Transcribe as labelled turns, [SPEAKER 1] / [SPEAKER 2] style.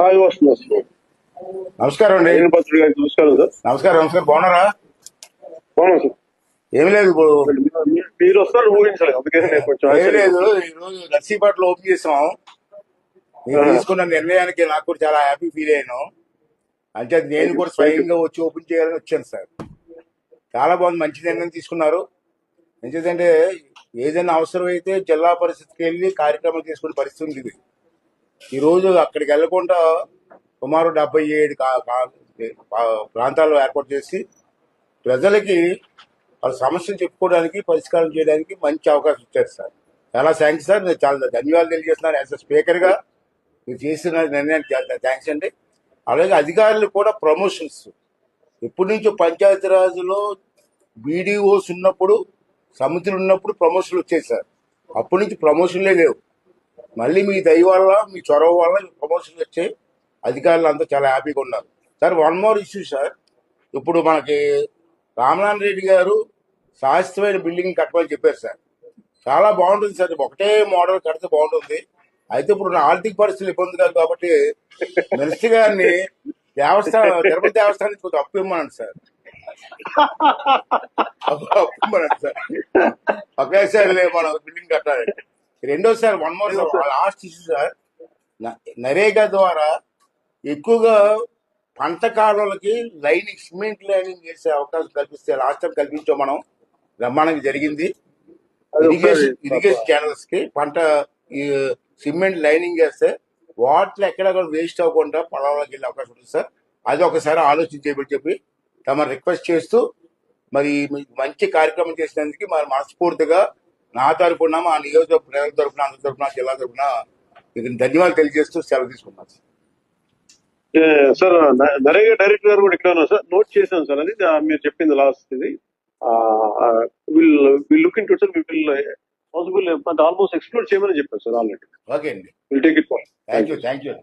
[SPEAKER 1] వస్తుంది వస్తుంది
[SPEAKER 2] నమస్కారం అండి.
[SPEAKER 1] నేను పత్రుడు గారికి నమస్కారం సార్.
[SPEAKER 2] నమస్కారం నమస్కారం. బాగున్నారా?
[SPEAKER 1] బాగున్నాను సార్.
[SPEAKER 2] ఏమి లేదు ఇప్పుడు.
[SPEAKER 1] మీరు- వస్తారు ఊహించాలి అందుకని నేను కొంచెం
[SPEAKER 2] ఏమి లేదు. ఈ రోజు నర్సీపట్లో ఓపెన్ చేసాం. మీరు తీసుకున్న నిర్ణయానికి నాకు కూడా చాలా హ్యాపీ ఫీల్ అయ్యాను. అంటే నేను కూడా స్వయంగా వచ్చి ఓపెన్ చేయాలని వచ్చాను సార్. చాలా బాగుంది. మంచి నిర్ణయం తీసుకున్నారు. ఎందుకంటే ఏదైనా అవసరమైతే జిల్లా పరిస్థితికి వెళ్ళి కార్యక్రమం తీసుకునే పరిస్థితి ఉంది. ఈరోజు ఈ రోజు అక్కడికి వెళ్ళకుండా సుమారు డెబ్బై ఏడు ప్రాంతాలు ఏర్పాటు చేసి ప్రజలకి వాళ్ళ సమస్యలు చెప్పుకోవడానికి పరిష్కారం చేయడానికి మంచి అవకాశం ఇచ్చారు సార్. చాలా థ్యాంక్స్ సార్. నేను చాలా ధన్యవాదాలు తెలియజేస్తున్నాను యాజ్ అ స్పీకర్గా మీరు చేసిన నిర్ణయానికి చాలా థ్యాంక్స్ అండి. అలాగే అధికారులు కూడా ప్రమోషన్స్. ఎప్పటి నుంచో పంచాయతీరాజ్లో బీడీఓస్ ఉన్నప్పుడు సమితులు ఉన్నప్పుడు ప్రమోషన్లు వచ్చాయి సార్. అప్పటి నుంచి ప్రమోషన్లే లేవు. మళ్ళీ మీ దయ వల్ల మీ చొరవ వల్ల ప్రమోషన్ వచ్చాయి అధికారులు అంతా చాలా హ్యాపీగా ఉన్నారు. Sir one more issue sir ఇప్పుడు మనకి రామనారాయణ రెడ్డి గారు శాశ్వతమైన బిల్డింగ్ కట్టమని చెప్పారు సార్ చాలా బాగుంటుంది సార్ ఒకటే మోడల్ కడితే బాగుంటుంది. అయితే ఇప్పుడు నా ఆర్థిక పరిస్థితులు ఇబ్బంది కాదు కాబట్టి మినిస్టర్ గారిని దేవస్థానం తిరుపతి దేవస్థానం కొంచెం అప్పు ఇమ్మనండి సార్ అప్పు ఇమ్మనండి సార్ ఒకేసారి లే మనం బిల్డింగ్ కట్టాలి రెండోసారి one more last issue sir. NREGA ద్వారా ఎక్కువగా పంట కాలువలకి లైనింగ్ సిమెంట్ లైనింగ్ చేసే అవకాశం కల్పిస్తే లాస్ట్ టైం కల్పించాం మనం బ్రహ్మాండంగా జరిగింది. ఇరిగేషన్ ఇరిగేషన్ ఛానల్స్కి పంట ఈ సిమెంట్ లైనింగ్ వేస్తే వాటర్ ఎక్కడ కూడా వేస్ట్ అవ్వకుండా పొలాల్లోకి వెళ్ళే అవకాశం ఉంటుంది సార్. అది ఒకసారి ఆలోచించేయమని చెప్పి తమ రిక్వెస్ట్ చేస్తూ మరి మంచి కార్యక్రమం చేసినందుకు మరి మనస్ఫూర్తిగా నా తరపున మా నియోజక ప్రజల తరపున అందరి తరపున జిల్లా తరపున మీకు ధన్యవాదాలు తెలియజేస్తూ సెలవు తీసుకున్నాను సార్.
[SPEAKER 1] సార్ నరేగా డైరెక్టర్ గారు కూడా ఇక్కడ ఉన్నారు సార్? నోట్ చేశాను సార్ అది మీరు చెప్పింది లాస్ట్ ఇది. Will will look into sir will possible almost explore చేయమని చెప్పారు సార్ ఆల్రెడీ
[SPEAKER 2] ఓకే అండి.
[SPEAKER 1] Will take it
[SPEAKER 2] thank you thank you